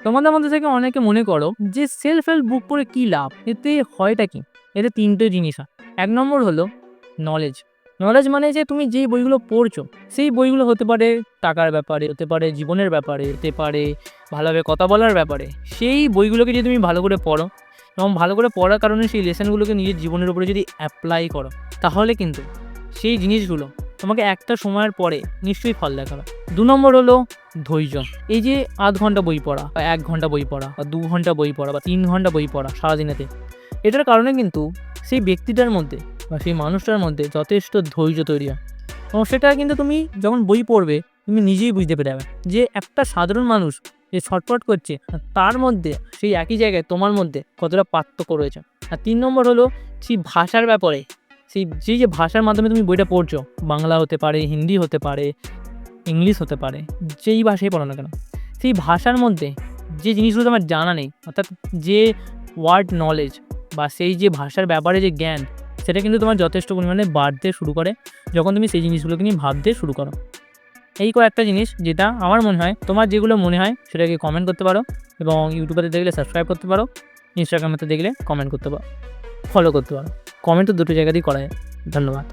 তোমাদের মধ্যে থেকে অনেকে মনে করো যে সেলফ হেল্প বুক পড়ে কী লাভ? এতে হয়টা কি? এতে তিনটে জিনিস হয়। এক নম্বর হলো নলেজ নলেজ মানে যে তুমি যেই বইগুলো পড়ছো, সেই বইগুলো হতে পারে টাকার ব্যাপারে, হতে পারে জীবনের ব্যাপারে, হতে পারে ভালোভাবে কথা বলার ব্যাপারে। সেই বইগুলোকে যদি তুমি ভালো করে পড়ো এবং ভালো করে পড়ার কারণে সেই লেসনগুলোকে নিজের জীবনের উপরে যদি অ্যাপ্লাই করো, তাহলে কিন্তু সেই জিনিসগুলো তোমাকে একটা সময়ের পরে নিশ্চয়ই ফল দেখাবে। দু নম্বর হলো ধৈর্য। এই যে আধ ঘণ্টা বই পড়া, বা এক ঘণ্টা বই পড়া, বা দু ঘণ্টা বই পড়া, বা তিন ঘণ্টা বই পড়া সারাদিনেতে, এটার কারণে কিন্তু সেই ব্যক্তিটার মধ্যে, বা সেই মানুষটার মধ্যে যথেষ্ট ধৈর্য তৈরি হয়। এবং সেটা কিন্তু তুমি যখন বই পড়বে, তুমি নিজেই বুঝতে পেরে যাবে যে একটা সাধারণ মানুষ যে ছটপট করছে, তার মধ্যে, সেই একই জায়গায় তোমার মধ্যে কতটা পার্থক্য রয়েছে। আর তিন নম্বর হলো সেই ভাষার ব্যাপারে সেই যে যে ভাষার মাধ্যমে তুমি বইটা পড়ছো, বাংলা হতে পারে, হিন্দি হতে পারে, ইংলিশ হতে পারে, যেই ভাষায় পড়ো না কেন? সেই ভাষার মধ্যে যে জিনিসগুলো তোমার জানা নেই, অর্থাৎ যে ওয়ার্ড নলেজ বা সেই যে ভাষার ব্যাপারে যে জ্ঞান, সেটা কিন্তু তোমার যথেষ্ট পরিমাণে বাড়তে শুরু করে যখন তুমি সেই জিনিসগুলোকে নিয়ে ভাবতে শুরু করো। এই কয়েকটা জিনিস যেটা আমার মনে হয়, তোমার যেগুলো মনে হয়, সেটাকে কমেন্ট করতে পারো এবং ইউটিউবে দেখলে সাবস্ক্রাইব করতে পারো ইনস্টাগ্রামেতে দেখলে কমেন্ট করতে পারো ফলো করতে পারো। কমেন্ট তো দুটো জায়গাতেই করা যায় ধন্যবাদ।